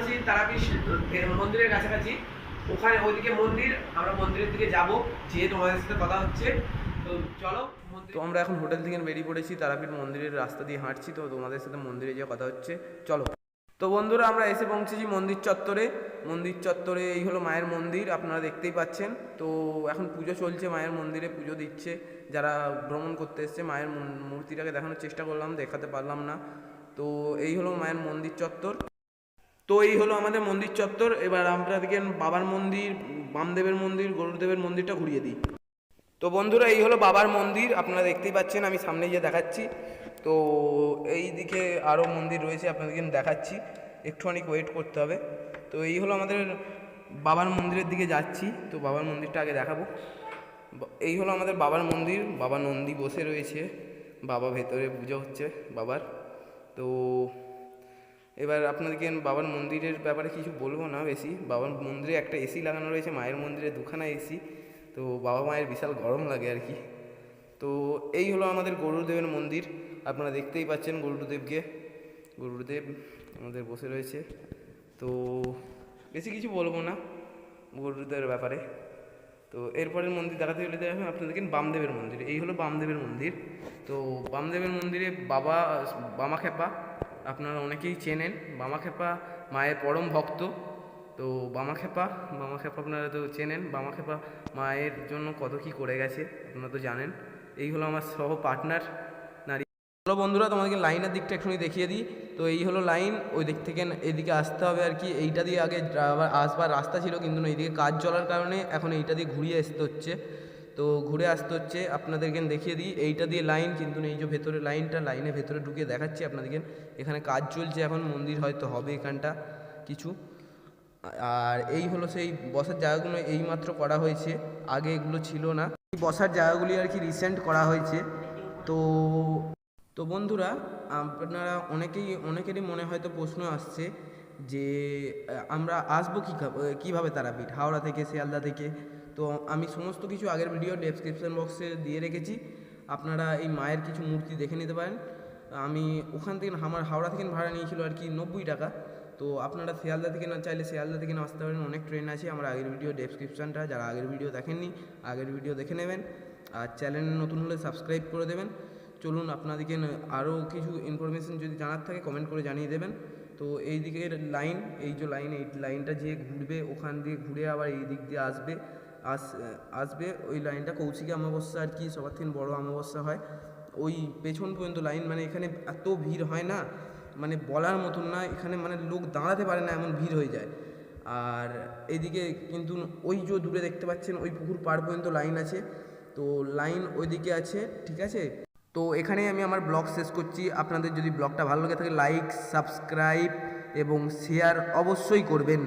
আছি তারাপীঠ মন্দিরের কাছাকাছি। ওখানে ওইদিকে মন্দির, আমরা মন্দিরের দিকে যাব যেয়ে তোমাদের সাথে কথা হচ্ছে। তো চলো তো আমরা এখন হোটেল থেকে বেরিয়ে পড়েছি, তারাপীঠ মন্দিরের রাস্তা দিয়ে হাঁটছি, তো তোমাদের সাথে মন্দিরে যেয়ে কথা হচ্ছে। চলো। তো বন্ধুরা, আমরা এসে পৌঁছেছি মন্দির চত্বরে। মন্দির চত্বরে এই হলো মায়ের মন্দির, আপনারা দেখতেই পাচ্ছেন। তো এখন পুজো চলছে, মায়ের মন্দিরে পুজো দিচ্ছে। যারা ভ্রমণ করতে এসছে, মায়ের মূর্তিটাকে দেখানোর চেষ্টা করলাম, দেখাতে পারলাম না। তো এই হলো মায়ের মন্দির চত্বর। তো এই হলো আমাদের মন্দির চত্বর। এবার আপনাদেরকে বাবার মন্দির, বামদেবের মন্দির গরুদেবের মন্দিরটা ঘুরিয়ে দিই। তো বন্ধুরা, এই হলো বাবার মন্দির। আপনারা দেখতেই পাচ্ছেন, আমি সামনে গিয়ে দেখাচ্ছি। তো এই দিকে আরও মন্দির রয়েছে, আপনাদেরকে আমি দেখাচ্ছি। একটুখানি ওয়েট করতে হবে। তো এই হলো আমাদের বাবার মন্দিরের দিকে যাচ্ছি। তো বাবার মন্দিরটা আগে দেখাবো। এই হলো আমাদের বাবার মন্দির। বাবা নন্দী বসে রয়েছে। বাবা ভেতরে পুজো হচ্ছে বাবার। তো এবার আপনাদেরকে বাবার মন্দিরের ব্যাপারে কিছু বলব না বেশি। বাবার মন্দিরে একটা এসি লাগানো রয়েছে, মায়ের মন্দিরে দুখানা এসি। তো বাবা মায়ের বিশাল গরম লাগে আর কি। তো এই হলো আমাদের গরুদেবের মন্দির। আপনারা দেখতেই পাচ্ছেন গরুদেবকে। গরুদেব আমাদের বসে রয়েছে। তো বেশি কিছু বলব না গরুদেবের ব্যাপারে। তো এরপরের মন্দির দেখাতে গেলে দেখেন আপনাদেরকে বামদেবের মন্দির। এই হলো বামদেবের মন্দির। তো বামদেবের মন্দিরে বাবা, বামা খেপা। আপনারা অনেকেই চেনেন বামা খেপা মায়ের পরম ভক্ত। তো বামা খেপা বামা খেপা আপনারা তো চেনেন বামা খেপা মায়ের জন্য কত কি করে গেছে, আপনারা তো জানেন। এই হলো আমার সহ পার্টনার নারী। হলো বন্ধুরা, তোমাদেরকে লাইনের দিকটা একটুখানি দেখিয়ে দিই। তো এই হলো লাইন, ওই দিক থেকে এদিকে আসতে হবে আর কি। এইটা দিয়ে আগে আবার আসবার রাস্তা ছিল, কিন্তু এইদিকে কাজ চলার কারণে এখন এইটা দিয়ে ঘুরিয়ে আসতে হচ্ছে। তো ঘুরে আসতে হচ্ছে। আপনাদেরকে দেখিয়ে দিই, এইটা দিয়ে লাইন কিন্তু এই যে ভেতরে লাইনটা লাইনে ভেতরে ঢুকে দেখাচ্ছি আপনাদেরকে। এখানে কাজ চলছে এখন, মন্দির হয়তো হবে এখানটা কিছু। আর এই হলো সেই বসার জায়গাগুলো, এইমাত্র করা হয়েছে। আগে এগুলো ছিল না। এই বসার জায়গাগুলি আর কি রিসেন্ট করা হয়েছে। তো তো বন্ধুরা, আপনারা অনেকেই, অনেকেরই মনে হয়তো প্রশ্ন আসছে যে, আমরা আসব কী, কীভাবে তারাপীঠ? হাওড়া থেকে, শিয়ালদা থেকে? তো আমি সমস্ত কিছু আগের ভিডিও ডেসক্রিপশন বক্সে দিয়ে রেখেছি। আপনারা এই মায়ের কিছু মূর্তি দেখে নিতে পারেন। আমি ওখান থেকে আমার হাওড়া থেকে ভাড়া নিয়েছিল আর কি নব্বই টাকা। তো আপনারা শিয়ালদা থেকে না, চাইলে শিয়ালদা থেকে না আসতে পারেন। অনেক ট্রেন আছে। আমার আগের ভিডিও ডেসক্রিপশনটা যারা আগের ভিডিও দেখেননি, আগের ভিডিও দেখে নেবেন। আর চ্যানেল নতুন হলে সাবস্ক্রাইব করে দেবেন। চলুন আপনাদেরকে আরও কিছু ইনফরমেশন যদি জানার থাকে কমেন্ট করে জানিয়ে দেবেন। তো এই দিকের লাইন এই যে লাইন এই লাইনটা যে ঘুরবে, ওখান দিয়ে ঘুরে আবার এই দিক দিয়ে আসবে। আস, আসবে, ওই লাইনটা কৌশিকী অমাবস্যা আর কি সবার থেকে বড়ো অমাবস্যা হয়। ওই পেছন পর্যন্ত লাইন মানে এখানে এত ভিড় হয় না মানে বলার মতন না, এখানে মানে লোক দাঁড়াতে পারে না, এমন ভিড় হয়ে যায়। আর এদিকে কিন্তু ওই যে দূরে দেখতে পাচ্ছেন, ওই পুকুর পাড় পর্যন্ত লাইন আছে। তো লাইন ওইদিকে আছে, ঠিক আছে? তো এখানেই আমি আমার ব্লগ শেষ করছি। আপনাদের যদি ব্লগটা ভালো লাগে থাকে, লাইক, সাবস্ক্রাইব এবং শেয়ার অবশ্যই করবেন।